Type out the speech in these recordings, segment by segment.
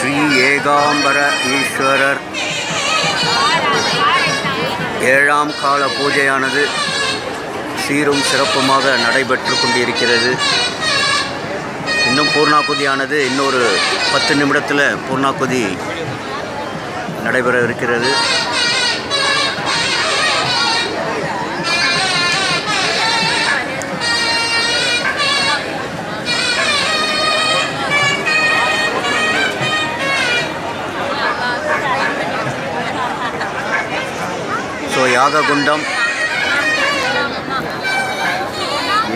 ஸ்ரீ ஏகாம்பர ஈஸ்வரர். ஏழாம் கால பூஜையானது சீரும் சிறப்புமாக நடைபெற்று கொண்டிருக்கிறது. இன்னும் பூர்ணாகுதியானது இன்னொரு பத்து நிமிடத்தில் பூர்ணாகுதி நடைபெற இருக்கிறது. யாக குண்டம்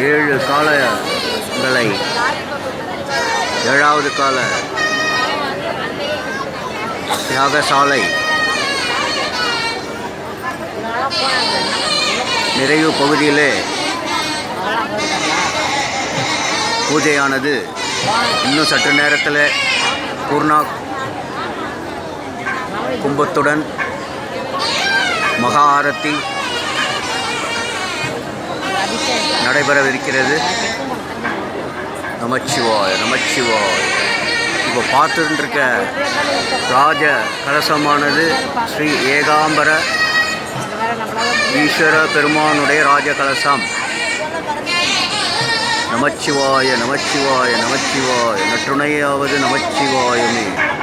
ஏழு காலங்களை ஏழாவது கால யாகசாலை நிறைவு பகுதியிலே பூஜையானது இன்னும் சற்று நேரத்தில் பூர்ணா கும்பத்துடன் மகா ஆரத்தி நடைபெறவிருக்கிறது. நமச்சிவாய் நமச்சிவாய். இப்போ பார்த்துருக்க ராஜ கலசமானது ஸ்ரீ ஏகாம்பர ஈஸ்வர பெருமானுடைய ராஜ கலசம். நமச்சிவாய நமச்சிவாய நமச்சிவாய. நற்றுணையாவது நமச்சிவாயமே.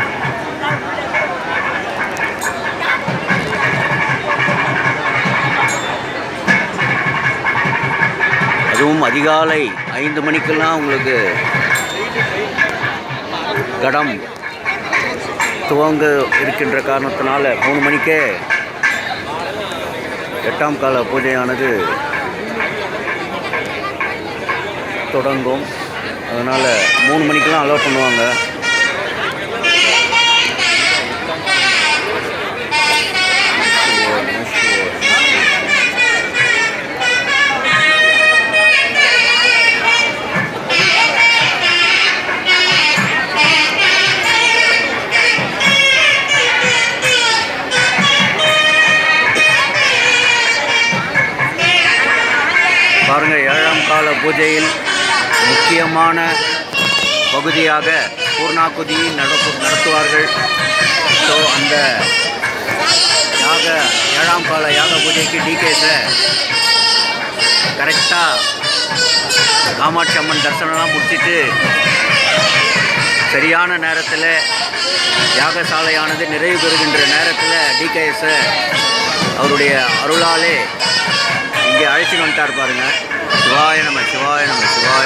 அதுவும் அதிகாலை ஐந்து மணிக்கெல்லாம் உங்களுக்கு கடம் துவங்க இருக்கின்ற காரணத்தினால மூணு மணிக்கே எட்டாம் கால பூஜையானது தொடங்கும். அதனால் மூணு மணிக்கெல்லாம் அலோவ் பண்ணுவாங்க. பாருங்க ஏழாம் கால பூஜையில் முக்கியமான பகுதியாக பூர்ணாகுதி நடப்பு நடத்துவார்கள். ஸோ அந்த யாக ஏழாம் கால யாக பூஜைக்கு டிகேஸை கரெக்டாக காமாட்சி அம்மன் தரிசனம்லாம் முடிச்சிட்டு சரியான நேரத்தில் யாகசாலையானது நிறைவு பெறுகின்ற நேரத்தில் டிகேஎஸை அவருடைய அருளாலே இங்கே அழைச்சிட்டு வந்துட்டார் பாருங்க. சிவாய நம்ம சிவாய நம சிவாய